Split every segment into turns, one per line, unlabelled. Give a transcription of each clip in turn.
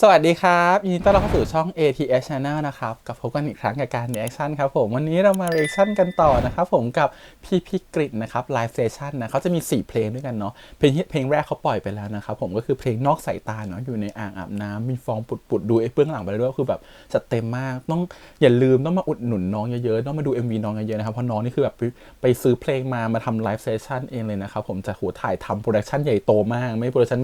สวัสดีครับยินดีต้อนรับเข้าสู่ช่อง ATS Channel นะครับกับพบกันอีกครั้งกับการ reaction ครับผมวันนี้เรามา reaction กันต่อนะครับผมกับพี่พิกฤตนะครับ live session นะเขาจะมี 4 เพลงด้วยกันเนาะเพลงเพลงแรกเขาปล่อยไปแล้วนะครับผมก็คือเพลงนอกสายตาเนาะอยู่ในอ่างอาบน้ำมีฟองปุดๆดูไอ้เบื้องหลังไปด้วยคือแบบจัดเต็มมากต้องอย่าลืมต้องมาอุดหนุนน้องเยอะๆต้องมาดู MV น้องเยอะๆนะครับเพราะน้องนี่คือแบบไปซื้อเพลงมามาทำ live session เองเลยนะครับผมจะโหถ่ายทำโปรดักชันใหญ่โตมาก ไม่โปรดักชัน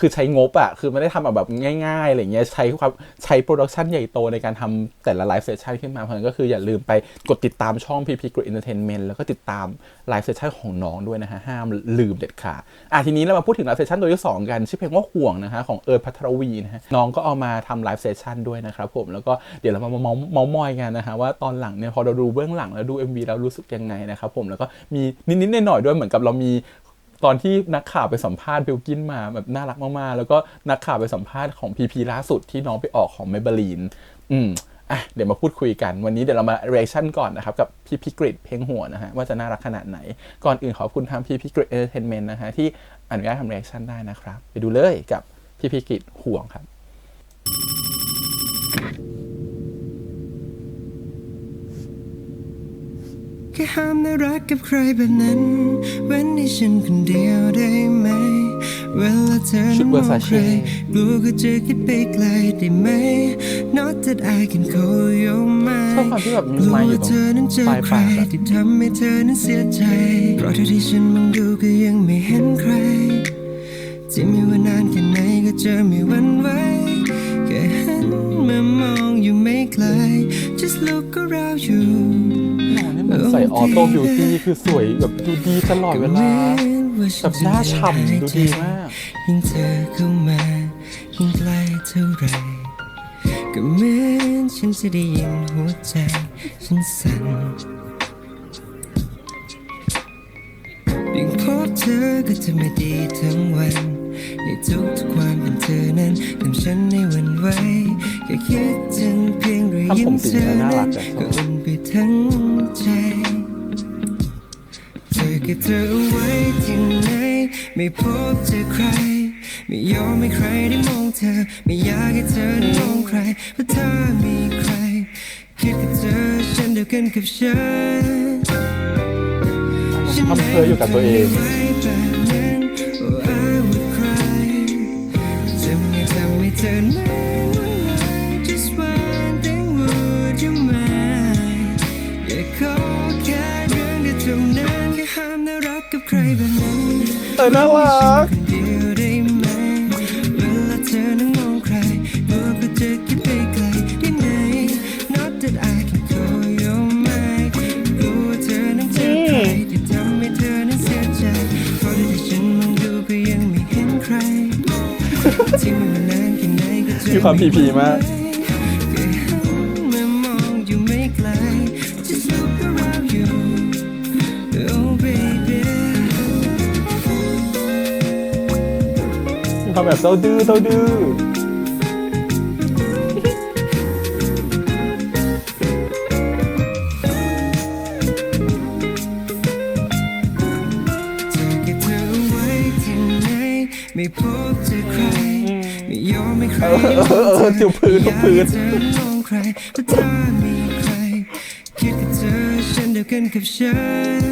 คือใช้งบอะคือไม่ได้ทำแบบง่ายอะไรเงี้ยใช้ความใช้โปรดักชันใหญ่โตในการทำแต่ละไลฟ์เซสชันขึ้นมา เพราะฉะนั้นก็คืออย่าลืมไปกดติดตามช่อง PP Group Entertainment แล้วก็ติดตามไลฟ์เซสชันของน้องด้วยนะฮะ ห้ามลืมเด็ดขาดอะทีนี้เรามาพูดถึงไลฟ์เซสชันตัวที่ 2 กันชื่อเพลงว่าห่วงนะฮะของเอิร์ธพัทรวีนะฮะน้องก็เอามาทำไลฟ์เซสชันด้วยนะครับผมแล้วก็เดี๋ยวเรามาเมาเมามอยกันนะฮะว่าตอนหลังเนี่ยพอเราดูเบื้องหลังแล้วดู MV แล้วรู้สึกยังไงนะครับผมแล้วก็มีนิดๆหน่อยๆด้วยเหมือนกับเรามี ตอนที่นักข่าวไปสัมภาษณ์บิลกินมาแบบน่ารักมากๆ แล้วก็นักข่าวไปสัมภาษณ์ของพีพีล่าสุดที่น้องไปออกของเมเบลีนอืมอะเดี๋ยวมาพูดคุยกันวันนี้เดี๋ยวเรามาเรีแอคชั่นก่อนนะครับ กับพี่พิกฤตเพลงหัวนะฮะว่าจะน่ารักขนาดไหน ก่อนอื่นขอบคุณทางพี่พิกฤตเอนเตอร์เทนเมนต์นะฮะที่อนุญาตทำเรีแอคชั่นได้นะครับ ไปดูเลยกับพี่พิกฤตห่วงครับ
แค่ห้ามได้รักกับใครแบบนั้น เว้นให้ฉันคนเดียวได้ไหม เวลาเธอ
ชุ
นั้
ด
นมอง
Versace
ใครกลัวก็จะคิดไปไกลได้ไหม Not that I can call you
ชอบความ
mine
ที่แบบมี
กลัว
ไม้อยู่
ว่า
ตร
เธ
ง
อนั้นเจอ
ปลาย
ใคร
ปากอะ
ที่ทำให้เธอนั้นเสียใจ เพราะเท่าที่ฉันมองดูก็ยังไม่เห็นใครที่ไม่ว่านานแค่ไหนก็จะไม่หวั่นไหวแค่หันมามองอยู่ไม่ไกล Just look around you
ใส่ออโต้บิวตี้คือสวยแบบดูดีตลอดเวลาแบบหน้าฉ่ำดูดีมาก
ยิ่งเธอเข้ามายิ่งใกล้เท่าไรก็เหมือนฉันจะได้ยินหัวใจฉันสั่นยิ่งพบเธอก็จะไม่ดีทั้งวันในทุกทุกความเป็นเธอนั้นทำฉันในหวันไหวแค่คิดถึงเพียงรอยยิ้มเธอนั้นก็อุ่นไปทั้งใจ ก็บเธอเอาไว้ที่ไหนไม่พบเจอใคร ไม่ยอมให้ใครได้มองเธอ ไม่อยากให้เธอได้มองใคร เพราะเธอมีใคร คิดกับเธอฉันเดียวกันกับฉันฉัน
ทำเธออยู่กับตัวเอง
ไว้แบบนั้น Oh I would cry จะไม่ทำให้เธอ นั้นเสียใจเพราะที่ฉันมองดูก็ยังไม่เห็นใครที่มันนานแค่ไหนก็จะ
มีความพีพีมาก
มี
ควาแบบเต้าดื้อเต้าดื้อ
เธอเก็บเธอเอาไม่พบเจอใครไม่ยอมไม่ใคร
เออเออเออจุบพื้นทุกพื้น
ใครเพราเธอมีใครคิดกับเธอฉันเดียวกันกับฉัน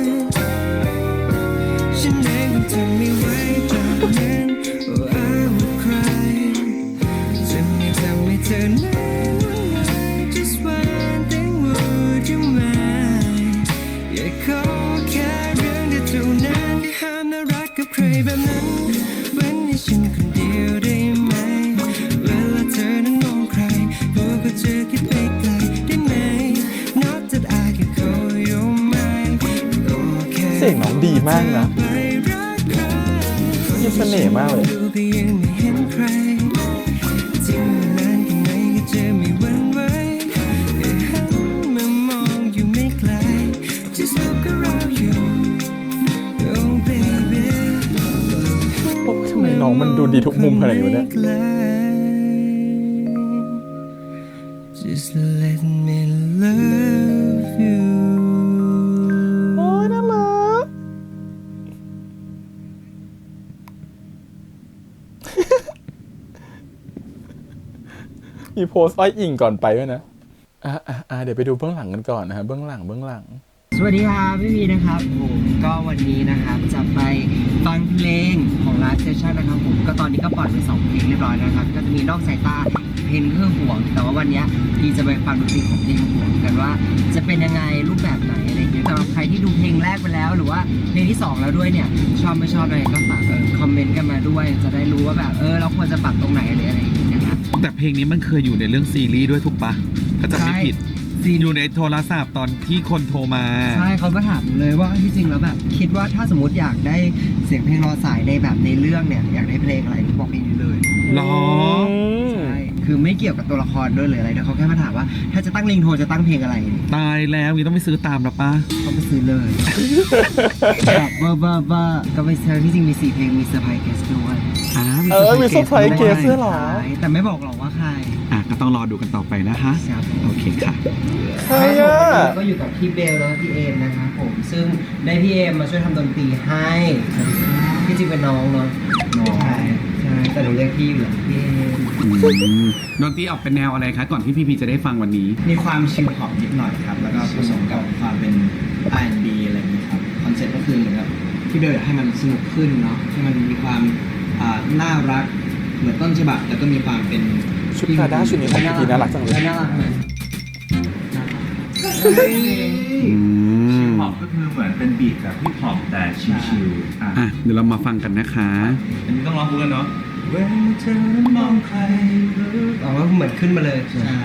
ฉันเองก็ทนไม่ไหว
สียงน้องดีมากนะมีเสน่ห์มากเลย
ทำ
ไมน้องมันดูดีทุกมุมขนาดนี้เนี่ย
มี
โพสต์อ้อยอิงก่อนไปด้วยนะอะอะอะเดี๋ยวไปดูเบื้องหลังกันก่อนนะฮะเบื้องหลังเบื้องหลัง
สวัสดีครับพี่พีนะครับผมก็วันนี้นะครับจะไปฟังเพลงของ Live Session นะครับผมก็ตอนนี้ก็ปล่อยไปสองเพลงเรียบร้อยแล้วนะครับก็จะมีนอกสายตาเพลงเครื่องห่วง แต่ว่าวันเนี้ยพี่จะไปฟังดนตรีของเพลงห่วงกันว่า จะเป็นยังไงรูปแบบไหนอะไรอย่างเงี้ยสำหรับใครที่ดูเพลงแรกไปแล้วหรือว่าเพลงที่สองแล้วด้วยเนี่ยชอบไม่ชอบอะไรก็ฝากเออคอมเมนต์กันมาด้วย จะได้รู้ว่าแบบเออเราควรจะปรับตรงไหนอะไรอะไร
แต่เพลงนี้มันเคยอยู่ในเรื่องซีรีส์ด้วยถูกปะถ้าจำไม่
ใช่
ผิดอยู่ในโทรศัพท์ตอนที่คนโทรมา
ใช่เขามาถามเลยว่าที่จริงแล้วแบบคิดว่าถ้าสมมติอยากได้เสียงเพลงรอสายในแบบในเรื่องเนี่ยอยากได้เพลงอะไรบอกเพลงนี้เลย
หรอ
ใช่คือไม่เกี่ยวกับตัวละครด้วยเลยอะไรเดี๋ยวเขาแค่มาถามว่า ถ้าจะตั้งลิงโทนจะตั้งเพลงอะไร
ตายแล้วยังต้องไปซื้อตามแล้วปะ
เขาไปซื้อเลยแบบบ้าบ้าบ้าก็ไปเซอร์ที่จริงมีสี่เพลงมีเซอร์ไพรส์เกสด้วย
อ่า
เออมีเซอร์ไพรส์เกสด้วยเหรอ
ใช่แต่ไม่บอกหรอกว่าใคร
อะก็ต้องรอดูกันต่อไปนะคะ
ครับ
โอเคค่ะ
ใครอะ
ก็อยู่กับพี่เบลแล้วก็พี่เอมนะครับผม ซึ่งได้พี่เอมมาช่วยทำดนตรีให้ที่จริงเป็นน้องเนาะน้อง ใช่ใช่แต่หนูเรียกพี่อยู่แล้วพี่เอม
ดนตรีออกเป็นแนวอะไรคะ ก่อนที่พี่พีจะได้ฟังวันนี้
มีความชิลฮอปนิดหน่อยครับ แล้วก็ผสมกับความเป็น R&B อะไรอย่างนี้ครับ คอนเซ็ปต์ก็คือเหมือนกับที่เบลอยากให้มันสนุกขึ้นเนาะ ให้มันมีความอ่า น่ารักเหมือนต้นฉบับแล้วก็มีความเป็น
ชุดพราด้าชุดนี้ของพีพีน่ารักจังเลย
แล้วน่ารักไหม
อืม
ฮอปก็คือเหมือนเป็นบีทแบบฮิปฮอปแต่ชิลๆอะ
อะเดี๋ยวเรามาฟังกันนะคะ
อันนี้ต้องร้องคู่กันเนาะ
เวลาเธอนั้นมองใครรู้
อ๋อว่าเหมือนขึ้นมาเลย
ใช่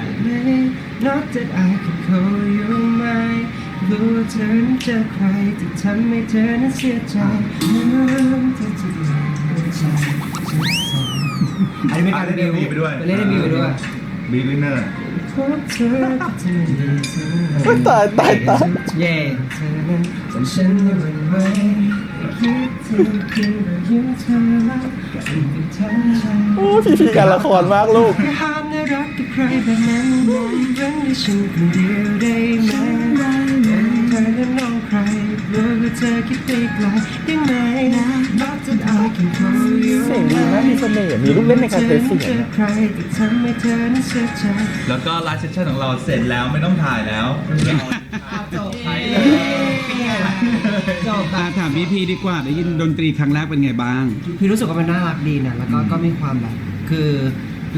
Not that I can call you mine รู้ว่าเธอนั้นเจอใครที่ทำให้เธอนั้นเสียใจน้ำที่จะไหลหัวใจ อันนี้เป็นการเล่น
บีไปด้วย
เล่นบีไปด้วย
บีวินเนอร์
พบเธอที่ทำให้เธอ
ตายตายตาย
เย่เธอนั้นจนฉันไม่หวั่นไหวคิดถึงเพียงรอยยิ้มเธอแล้วกันเป็นทั้งใจ
โอ้พีพีการละครมากลูก
อย่าห้ามนะรักกับใครแบบนั้นมองเว้นให้ฉันคนเดียวได้ไหม รู้ว่าเธอคิดไปไกลได้ไหม Not that I can call you
เสียงดีมากมีเสน่ห์มีลูกเล่นในการใช้เสียง
เจอใครที่ทำให้เธอนั้นเสียใจ
แล้วก็ไลฟ์เซสชั่นของเราเสร็จแล้วไม่ต้องถ่ายแล้วก็คือเอา
จบไปจบ
อะถามพี่พีดีกว่าได้ยินดนตรีครั้งแรกเป็นไงบ้าง
พี่รู้สึกว่ามันน่ารักดีนะแล้วก็ก็มีความแบบคือ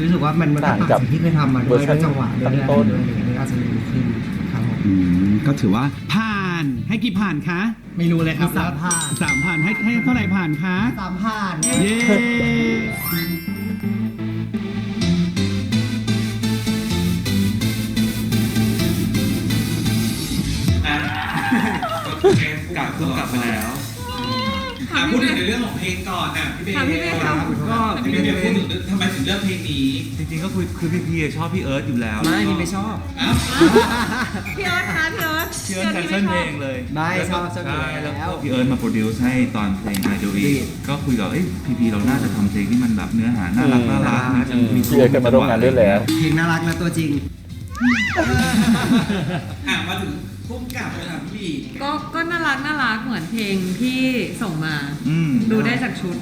รู้สึกว่ามันมันก็
ต่าง
ต่าง
กับ
จากที่เคยทำมา
เว
ด้
อ
ว
ร์
ย
ชัน
ด้วยจังหวะด้วย
ตั้งต้น
ด้วยอะไรอย่างเงี้ยก็อาจจะรู้ขึ้นครับผม
อืมก็ถือว่าผ่าน ให้กี่ผ่านคะ
ไม่รู้เลยครับสามผ่าน
สามผ่านให้ให้เท่าไหร่ผ่านคะ
สามผ่าน
เย้
กลับกลับไปแล้ว
อะพูดถึงในเรื่องของเพลงก่อนนะพี่เบย์ก็พี่เบย์พูดถึงทำไมถึงเลือกเพลงนี้
จริงๆก็คือคือพี่พีชอบพี่เอิร์ธอยู่แล้ว
ไม่พี่ไม่ชอบ
อ้าว
พี่เอิร์ธคะพี่เอิร์ธ
พี่เอิร์ธแคนเซิลเพลงเลย
ไม่ชอบชอบอยู่
ใช่แล้ว
แล้ว
พี่เอิร์ธมาโปรดิวซ์ให้ตอนเพลง I Do It ก็คุยกับเอ้ยพี่พีเราน่าจะทำเพลงที่มันแบบเนื้อหาน่ารักน่ารักน่าจะมี
พี่เอิร์ธเคยมาร่วมงานด้วยแล้ว
เพลงน่ารักนะตัวจริง
อะมาถึง พุ่มกับเลยค่ะพี่
ก็ก็น่ารักน่ารักเหมือนเพลงที่ส่งมา
อืม
ดูได้จากชุด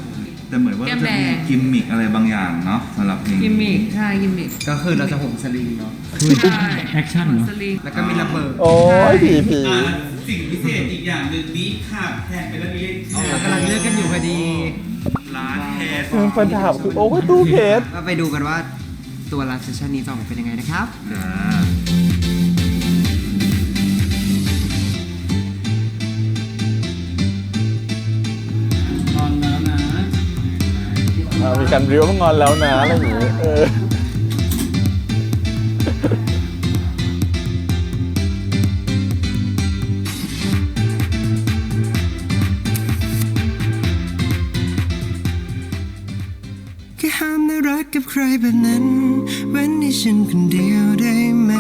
แต่เหมือนว่า
แก้
จะ
มแด
มี
ง
กิมมิกอะไรบางอย่างเนาะสำหรับเพลง
กิมมิกใช่กิมมิก
ก็คือเราจะห่มสลิงเนาะ
ใช่
แอคชั่นเหรอ
สลิง
แล้วก็มีระเบิด
โอ้ยพีพี
อะสิ่งพิเศษอีกอย่างหนึ่งนี้ค่ะแทนไปแล้วนี้
เรากำลังเลือกกันอยู่พอดี
ร้านเทส
เครื่องประดับคือโอ้ยตู้เพชร
ก็ไปดูกันว่าตัวลาเซสชันนี้จะออกมาเป็นยังไงนะครับ
อ่า มีการริ้วงอนแล้วนะอะไรอย่างงี้เออ
แค่ห้ามน่ารักกับใครแบบนั้น เว้นให้ฉันคนเดียวได้ไหม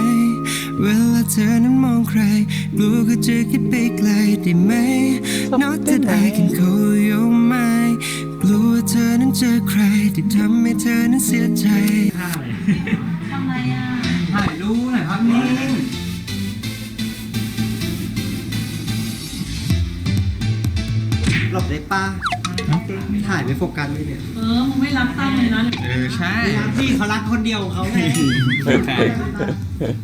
เวลาเธอนั้นมองใคร กลัวก็จะคิดไปไกลได้ไหม Not that I can call you mine กลัว เธอนั้นเจอใครที่ทำให้เธอนั้นเสียใจ
ทำไมอะ
ถ่ายรูปหน่อยครับนิ่งหลบได้ปะถ่ายไม่โฟกัสเลยเนี่ย
เออ มึงไม่รับตั้งเลยนะ
เออ ใช่
พี่เขารักคนเดียวของเขาไง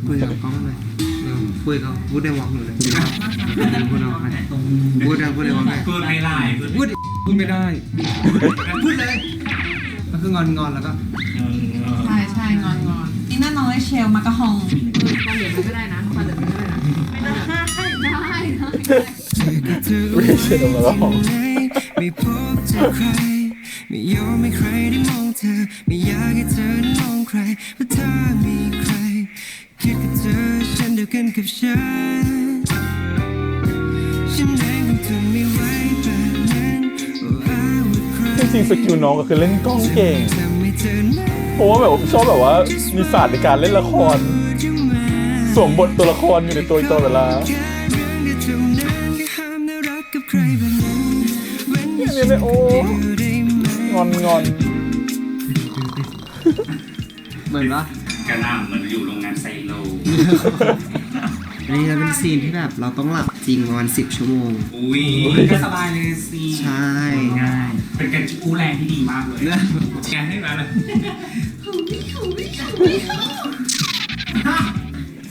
คุยกับกล้องเลยเดี๋ยวคุยกับพูดในวอล์กหนูเลยพูดในวอล์กเลยพูดในพูดในวอล์กเลย
พูดไม่ได้พูด
พูด
พูดไม่ได้
พูดเลย ก็คืองอนงอนแล้วก็
ใช่ใช่งอนงอนอินน่าน้อยเชลมากระฮองปลาเหลือมันก็ได้นะปลาเหลือมันก็ได้นะไม่ได้ได้ได้
เธอ
ไม่ใช่แล้วก็
ไม่พบเจอใคร ไม่ยอมให้ใครได้มองเธอ ไม่อยากให้เธอได้มองใครเพราะถ้ามีใคร คิดกับเธอฉันเดียวกันกับฉัน ฉันเองคงทนไม่ไหว
จริงๆสกิลน้องก็คือเล่นกล้องเก่ง
ทำให้เธอนั้น
เพราะว่าแบบชอบแบบว่ามีศาสตร์ในการเล่นละคร
จะมา
สวมบทตัวละครอยู่ในตัวตลอดเวลา
แค่เรื่องเดียวเท่านั้นแค่ห้ามน่ารักกับใครแบบนั้นเว้นให้
เนี่ยเนี่ยโอ้
อยู่ได้ไหม
งอนงอน
เหมือนว่า
กระหน่ำมันอยู่โรงงานไซโล
อันนี้จะเป็นซีนที่แบบเราต้องหลับจริงประมาณสิบชั่วโมง
อุ้ยก็สบายเลยสิ
ใช่
ง่ายเป็นการจูแรงที่ดีมากเลยแกให้มาเลย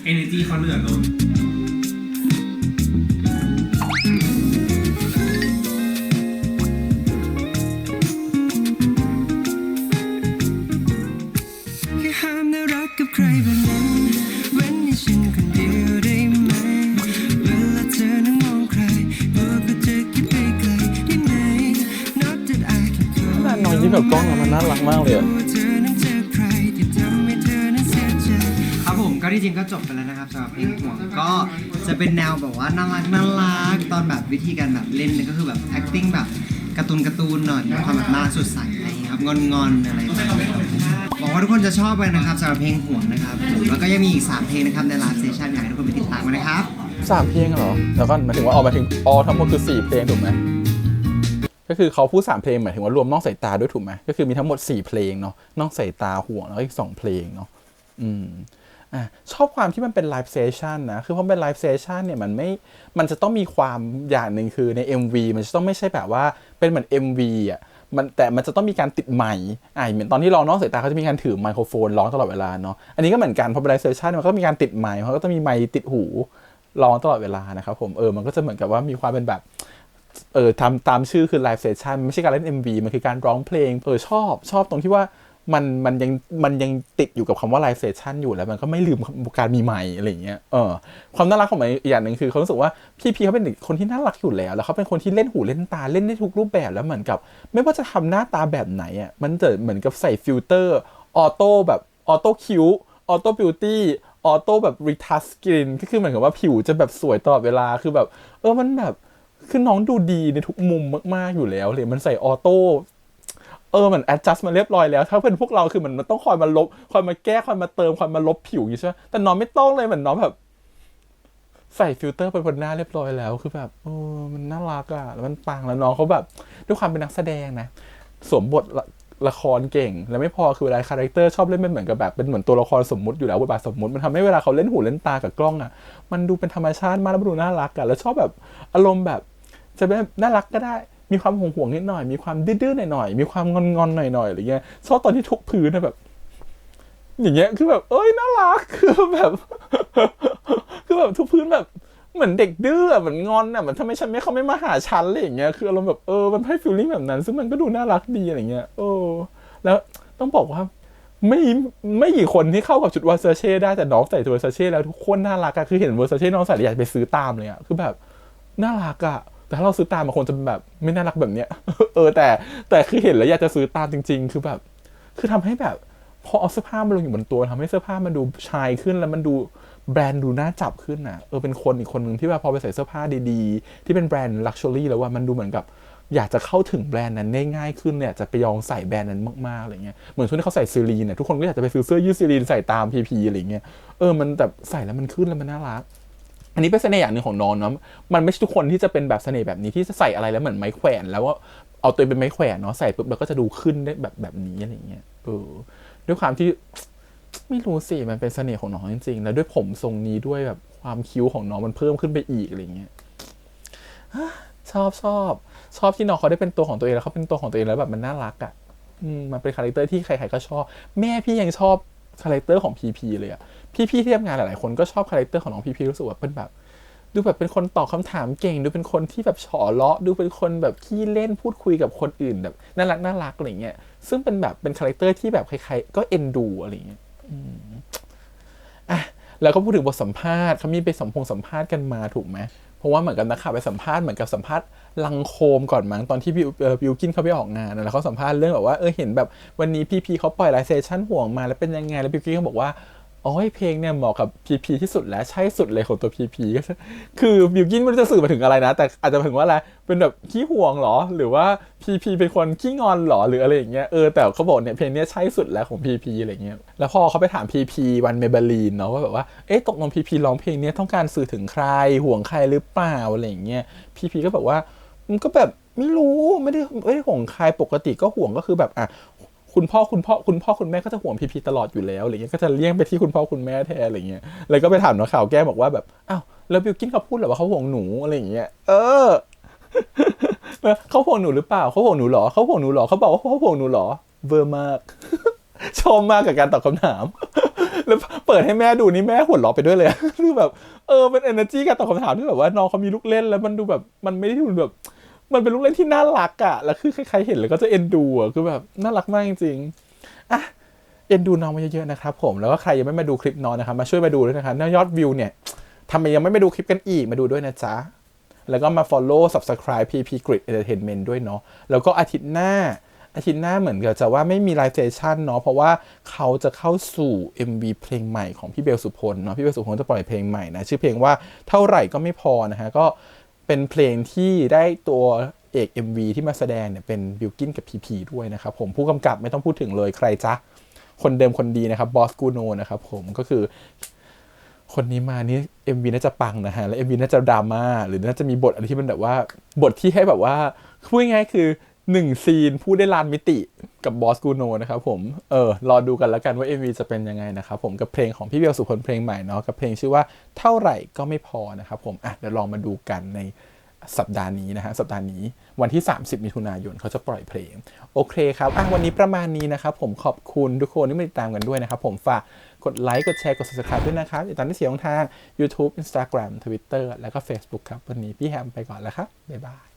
เอเนจีเขาเหลือล้น
น้าน้อง
ยิ้มแบบกล้องอะมันน่ารักมากเลยอะ
ว่าเธอนั้นเจอใครที่ทำให้เธอนั้นเสียใจ
ครับผมก็ที่จริงก็จบไปแล้วนะครับสำหรับเพลงห่วงก็จะเป็นแนวแบบว่าน่ารักน่ารักตอนแบบวิธีการแบบเล่นเนี่ยก็คือแบบ acting แบบการ์ตูนการ์ตูนหน่อยมีความแบบน่ารักสดใสอะไรอย่างเงี้ยครับงอนๆอะไรแบบนี้หวังว่าทุกคนจะชอบกันนะครับสำหรับเพลงห่วงนะครับผมแล้วก็ยังมีอีกสามเพลงนะครับในไลฟ์เซสชั่นอยากให้ทุกคนไปติดตามกันนะครับ
สามเพลงเหรอ แล้วก็หมายถึงว่าออกมาถึงออทั้งหมดคือสี่เพลงถูกไหม ก็คือเขาพูดสามเพลงหมายถึงว่ารวมนอกสายตาด้วยถูกไหมก็คือมีทั้งหมดสี่เพลงเนาะนอกสายตาห่วงแล้วก็อีกสองเพลงเนาะอืมอะชอบความที่มันเป็นไลฟ์เซสชันนะคือพอเป็นไลฟ์เซสชันเนี่ยมันไม่มันจะต้องมีความอย่างหนึ่งคือใน MV มันจะต้องไม่ใช่แบบว่าเป็นเหมือน MV อะมันแต่มันจะต้องมีการติดไมค์อะเหมือนตอนที่ร้องน้อกสายตาเขาจะมีการถือไมโครโฟนร้องตลอดเวลาเนาะอันนี้ก็เหมือนกันพอเป็นไลฟ์เซสชันมันก็มีการติดไมค์เขาก็ต้องมีไมค์ติดหูร้องตลอดเวลานะครับผมเออมันก็จะเหมือนกับว่ามีความเป็นแบบ เออทำตามชื่อคือไลฟ์เซสชันไม่ใช่การเล่น MV มันคือการร้องเพลงเออชอบ ชอบตรงที่ว่ามันมันยังมันยังติดอยู่กับคำว่าไลฟ์เซสชันอยู่แล้วมันก็ไม่ลืมการมีไมค์อะไรเงี้ยเออความน่ารักของมันอีกอย่างหนึ่งคือเขารู้สึกว่าพี่พีเขาเป็นคนที่น่ารักอยู่แล้ว แล้วเขาเป็นคนที่เล่นหูเล่นตาเล่นได้ทุกรูปแบบแล้วเหมือนกับ ไม่ว่าจะทำหน้าตาแบบไหนอะมันจะเหมือนกับใส่ฟิลเตอร์ออโต้แบบออโต้คิวออโต้บิวตี้ออโต้แบบรีทัสกินก็คือเหมือนกับว่าผิวจะแบบสวยตลอดเวลาคือแบบ เออมันแบบ คือน้องดูดีในทุกมุมมาก ๆ อยู่แล้วเลยมันใส่ออโต้เออมัน adjust มาเรียบร้อยแล้ว ถ้าเป็นพวกเราคือมันมันต้องคอยมาลบคอยมาแก้คอยมาเติมคอยมาลบผิวอย่างนี้ใช่ไหมแต่น้องไม่ต้องเลยเหมือนน้องแบบ ใส่ฟิลเตอร์ไปบนหน้าเรียบร้อยแล้วคือแบบเออมันน่ารักอะแล้วมันปังแล้วน้องเขาแบบ ด้วยความเป็นนักแสดงนะสวมบทละละครเก่ง แล้วไม่พอคือเวลาคาแรคเตอร์ชอบเล่นเป็นเหมือนกับแบบเป็นเหมือนตัวละครสมมุติอยู่แล้วบทบาทสมมุติมันทำให้เวลาเขาเล่นหูเล่นตากับกล้องอะมันดูเป็นธรรมชาติมากแล้วมันดูน่ารักอะแล้วชอบแบบอารมณ์แบบ จะเป็นน่ารักก็ได้ มีความห่วงห่วงนิดหน่อย มีความดื้อๆหน่อยๆมีความงอนๆหน่อยๆอะไรเงี้ยชอบตอนที่ทุกพื้นนะแบบ อย่างเงี้ยคือแบบ เอ้ยน่ารักคือแบบ คือแบบทุกพื้นแบบเหมือนเด็กดื้อเหมือนงอนอะเหมือนทำไมฉันไม่เขาไม่มาหาฉันอะไรอย่างเงี้ยคืออารมณ์แบบเออมันให้ฟีลลิ่งแบบนั้น ซึ่งมันก็ดูน่ารักดีอะไรเงี้ยเออแล้วต้องบอกว่าไม่ไม่กี่คนที่เข้ากับชุดวอร์ซเช่ได้แต่น้องใส่ตัววอร์ซเช่แล้วทุกคนน่ารักอะคือเห็นวอร์ซเช่น้องใส่อยากไปซื้อตามเลยอะคือแบบน่ารักอะ แต่ถ้าเราซื้อตามมันคงจะแบบไม่น่ารักแบบเนี้ย เออแต่แต่คือเห็นแล้วอยากจะซื้อตามจริง ๆ คือแบบ คือทำให้แบบพอเอาเสื้อผ้ามาลงอยู่บนตัวทำให้เสื้อผ้ามันดูชายขึ้นแล้วมันดูแบรนด์ดูน่าจับขึ้นน่ะเออเป็นคนอีกคนหนึ่งที่แบบพอไปใส่เสื้อผ้าดีๆ ที่เป็นแบรนด์ลักชัวรี่แล้วว่ามันดูเหมือนกับ อยากจะเข้าถึงแบรนด์นั้นได้ง่ายขึ้นเนี่ยจะไปยองใส่แบรนด์นั้นมากๆอะไรเงี้ยเหมือนช่วงที่เขาใส่ซีรีนเนี่ยทุกคนก็อยากจะไปซื้อเสื้อยืดซีรีนใส่ตามพีพีอะไรเงี้ยเออมันแบบใส่แล้วมันขึ้นแล้วมันน่ารัก อันนี้เป็นเสน่ห์อย่างหนึ่งของน้องเนาะมันไม่ใช่ทุกคนที่จะเป็นแบบเสน่ห์แบบนี้ที่จะใส่อะไรแล้วเหมือนไม้แขวน แล้วว่าเอาตัวเป็นไม้แขวนเนาะใส่ปุ๊บแล้วก็จะดูขึ้นได้แบบแบบนี้อะไรเงี้ยเออด้วยความที่ไม่รู้สิมันเป็นเสน่ห์ของน้องจริงๆ แล้วด้วยผมทรงนี้ด้วยแบบความคิ้วของน้องมันเพิ่มขึ้นไปอีกอะไรเงี้ยชอบชอบ ชอบที่น้องเขาได้เป็นตัวของตัวเองแล้วเขาเป็นตัวของตัวเองแล้วแบบมันน่ารักอะ่ะมันเป็นคาแรคเตอร์ที่ใครๆก็ชอบ แม่พี่ยังชอบ คาแรคเตอร์ของพีพีเลยอะ่พี่ๆที่ทำงานหลายๆคนก็ชอบคาแรคเตอร์ของน้องพีพีรู้สึกว่าเป็นแบบ ดูแบบเป็นคนตอบคำถามเก่ง ดูเป็นคนที่แบบเฉอเลาะ ดูเป็นคนแบบขี้เล่นพูดคุยกับคนอื่นแบบน่ารักน่ารักอะไรเงี้ยซึ่งเป็นแบบเป็นคาแรคเตอร์ที่แบบใครๆก็เอ็นดูอะไรเงี้ยอะแล้วก็พูดถึงบทสัมภาษณ์เขามีไปสัมพงสัมภาษณ์กันมาถูกไหม เพราะว่าเหมือนกับนักข่าวไปสัมภาษณ์เหมือนกับสัมภาษณ์ลังโคมก่อนมั้งตอนที่บิวเอ่อบิวกินเขาไปออกงานนะแล้วเขาสัมภาษณ์เรื่องแบบว่าเออเห็นแบบวันนี้พีพีเขาปล่อยไลฟ์เซชั่นห่วงมาแล้วเป็นยังไงแล้วบิวกินเขาบอกว่า โอ้ยเพลงเนี่ยเหมาะกับพีพีที่สุดแล้วใช่สุดเลยของตัวพีพีก็คือบิวกินไม่รู้จะสื่อมาถึงอะไรนะ แต่อาจจะถึงว่าอะไรเป็นแบบขี้ห่วงหรอ หรือว่าพีพีเป็นคนขี้งอนหรอหรืออะไรอย่างเงี้ยเออแต่เขาบอกเนี่ยเพลงเนี้ยใช่สุดแล้วของพีพีอะไรเงี้ยแล้วพอเขาไปถามพีพีวันเมเบลีนเนาะว่าแบบว่าเอ๊ะตกลงพีพีร้องเพลงเนี้ยต้องการสื่อถึงใครห่วงใครหรือเปล่าอะไรอย่างเงี้ยพีพีก็แบบว่ามันก็แบบไม่รู้ไม่ได้ไม่ได้ห่วงใครปกติก็ห่วงก็คือแบบอะ คุณพ่อคุณพ่อคุณพ่อคุณแม่ก็จะห่วงพีพีตลอดอยู่แล้วอะไรเงี้ยก็จะเลี่ยงไปที่คุณพ่อคุณแม่แทนอะไรเงี้ยแล้วก็ไปถามนักข่าวแก้บอกว่าแบบอ้าวแล้วบิวกินเขาพูดหรอว่าเขาห่วงหนูอะไรอย่างเงี้ยเออเขาห่วงหนูหรือเปล่าเขาห่วงหนูหรอเขาห่วงหนูหรอเขาบอกว่าเขาห่วงหนูหรอเวอร์มากชอบมากกับการตอบคำถาม แล้วเปิดให้แม่ดูนี่แม่หัวเราะไปด้วยเลยคือแบบ เออเป็น energy การตอบคำถามที่แบบว่าน้องเขามีลูกเล่นแล้วมันดูแบบมันไม่ได้ดูแบบ มันเป็นลูกเล่นที่น่ารักอะแล้วคือใครๆเห็นแล้วก็จะเอ็นดูอะคือแบบน่ารักมากจริงๆอะเอ็นดูน้องมาเยอะๆนะครับผมแล้วก็ใครยังไม่มาดูคลิปน้องนะครับมาช่วยมาดูด้วยนะครับน่ายอดวิวเนี่ยทำไมยังไม่มาดูคลิปกันอีกมาดูด้วยนะจ๊ะแล้วก็มา follow subscribe PP Grid Entertainment ด้วยเนาะแล้วก็อาทิตย์หน้าอาทิตย์หน้าเหมือนกับจะว่าไม่มีไลฟ์เซสชั่นเนาะเพราะว่าเขาจะเข้าสู่ MV เพลงใหม่ของพี่เบลสุพลเนาะพี่เบลสุพลจะปล่อยเพลงใหม่นะชื่อเพลงว่าเท่าไหร่ก็ไม่พอนะฮะก็ เป็นเพลงที่ได้ตัวเอก MV ที่มาแสดงเนี่ยเป็นบิวกินกับพีพีด้วยนะครับผมผู้กำกับไม่ต้องพูดถึงเลยใครจ๊ะ คนเดิมคนดีนะครับบอสกูโนนะครับผมก็คือ คนนี้มานี่ MV น่าจะปังนะฮะ แล้ว MV น่าจะดราม่าหรือน่าจะมีบทอะไรที่มันแบบว่าบทที่ให้แบบว่าพูดง่ายคือ หนึ่งซีนพูดได้ลานมิติกับบอสกูโนนะครับผม เออ รอดูกันแล้วกันว่า MV จะเป็นยังไงนะครับผมกับเพลงของพี่เบลสุพลเพลงใหม่เนาะกับเพลงชื่อว่าเท่าไหร่ก็ไม่พอนะครับผมอะเดี๋ยวลองมาดูกันในสัปดาห์นี้นะฮะสัปดาห์นี้วันที่ 30 มิถุนายนเขาจะปล่อยเพลง โอเคครับอะวันนี้ประมาณนี้นะครับผมขอบคุณทุกคนที่มาติดตามกันด้วยนะครับผมฝากกดไลค์กดแชร์กด subscribe ด้วยนะครับติดตามที่เสียงทาง YouTube Instagram Twitter แล้วก็ Facebook ครับ วันนี้พี่แฮมไปก่อนแล้วครับบ๊ายบาย